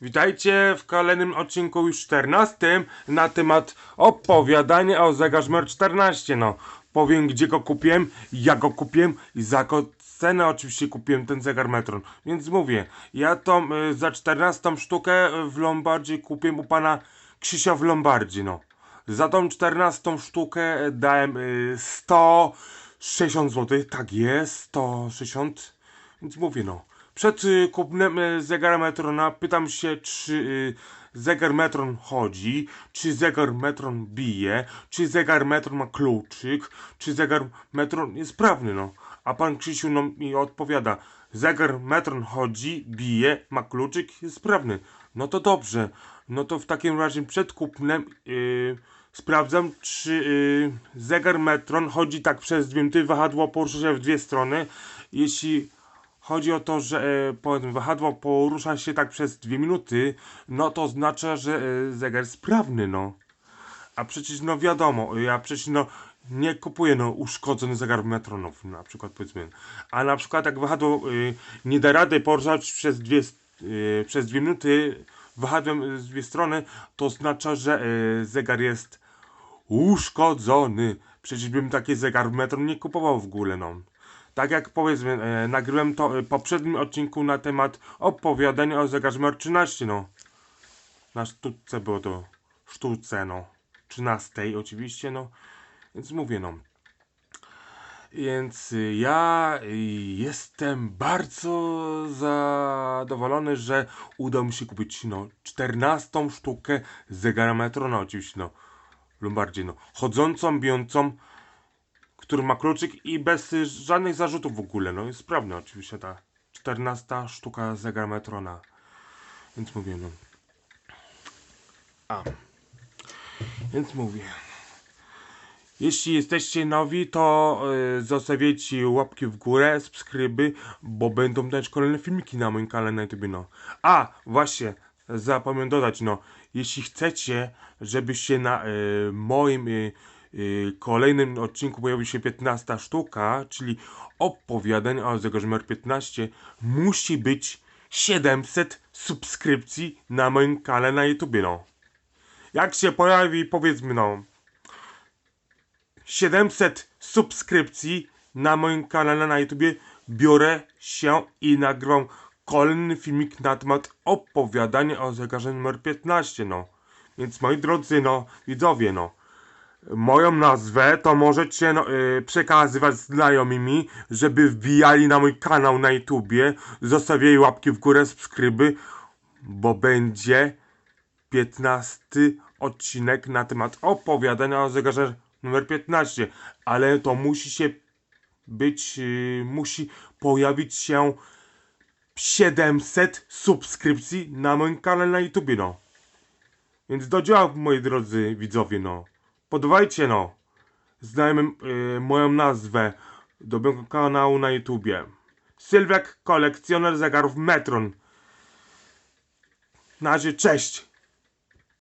Witajcie w kolejnym odcinku już 14 na temat opowiadania o zegarz numer 14. No, powiem gdzie go kupiłem, jak go kupiłem i za jaką cenę oczywiście kupiłem ten zegar Metron. Więc mówię, ja to y, za 14 sztukę w Lombardzie kupiłem u pana Krzysia w Lombardzie, no. Za tą 14 sztukę dałem y, 160 zł, tak jest, 160 więc mówię no. Przed y, kupnem y, zegara Metrona pytam się, czy y, zegar Metron chodzi, czy zegar Metron bije, czy zegar Metron ma kluczyk, czy zegar Metron jest sprawny, no. A pan Krzysiu no, mi odpowiada, zegar Metron chodzi, bije, ma kluczyk, jest sprawny. No to dobrze. No to w takim razie przed kupnem sprawdzam, czy zegar Metron chodzi tak przez dwie wahadło porusza się w dwie strony. Jeśli chodzi o to, że e, powiedzmy wahadło porusza się tak przez dwie minuty, no to oznacza, że e, zegar sprawny, no. A przecież no wiadomo, ja przecież no nie kupuję no uszkodzony zegar metronów, na przykład powiedzmy. A na przykład jak wahadło y, nie da rady poruszać przez dwie, y, przez dwie minuty wahadłem z dwie strony, to oznacza, że y, zegar jest uszkodzony. Przecież bym taki zegar metron nie kupował w ogóle, no. Tak jak powiedzmy, e, nagrałem to e, poprzednim odcinku na temat opowiadania o zegarze numer 13, no. Na sztuce było to sztuce, no. 13 oczywiście, no. Więc mówię, no. Więc ja y, jestem bardzo zadowolony, że udało mi się kupić, no, 14 sztukę zegara Metrona, oczywiście, no. W Lombardzie, no. Chodzącą, bijącą, który ma kluczyk i bez żadnych zarzutów w ogóle, no. Jest sprawny oczywiście ta 14 sztuka zegara Metrona. Więc mówię, no. A. Więc mówię. Jeśli jesteście nowi, to y, zostawiajcie łapki w górę, subskryby, bo będą też kolejne filmiki na moim kanale na YouTube, no. A, właśnie, zapomniałem dodać, no. Jeśli chcecie, żeby się na y, moim y, kolejnym odcinku pojawi się 15 sztuka, czyli opowiadań o zegarze numer 15, musi być 700 subskrypcji na moim kanale na YouTube, no. Jak się pojawi, powiedzmy, no. 700 subskrypcji na moim kanale na YouTubie biorę się i nagrywam kolejny filmik na temat opowiadania o zegarze numer 15, no. Więc moi drodzy, no, widzowie, no. Moją nazwę to możecie no, y, przekazywać znajomymi, żeby wbijali na mój kanał na YouTubie, zostawiali łapki w górę, subskryby, bo będzie 15 odcinek na temat opowiadania o zegarze numer 15, ale to musi się być, yy, musi pojawić się 700 subskrypcji na moim kanale na YouTube, no. Więc do dzieła, moi drodzy widzowie, no. Podawajcie, no. Znajomym yy, moją nazwę do mojego kanału na YouTubie. Sylwek, kolekcjoner zegarów Metron. Na razie, cześć!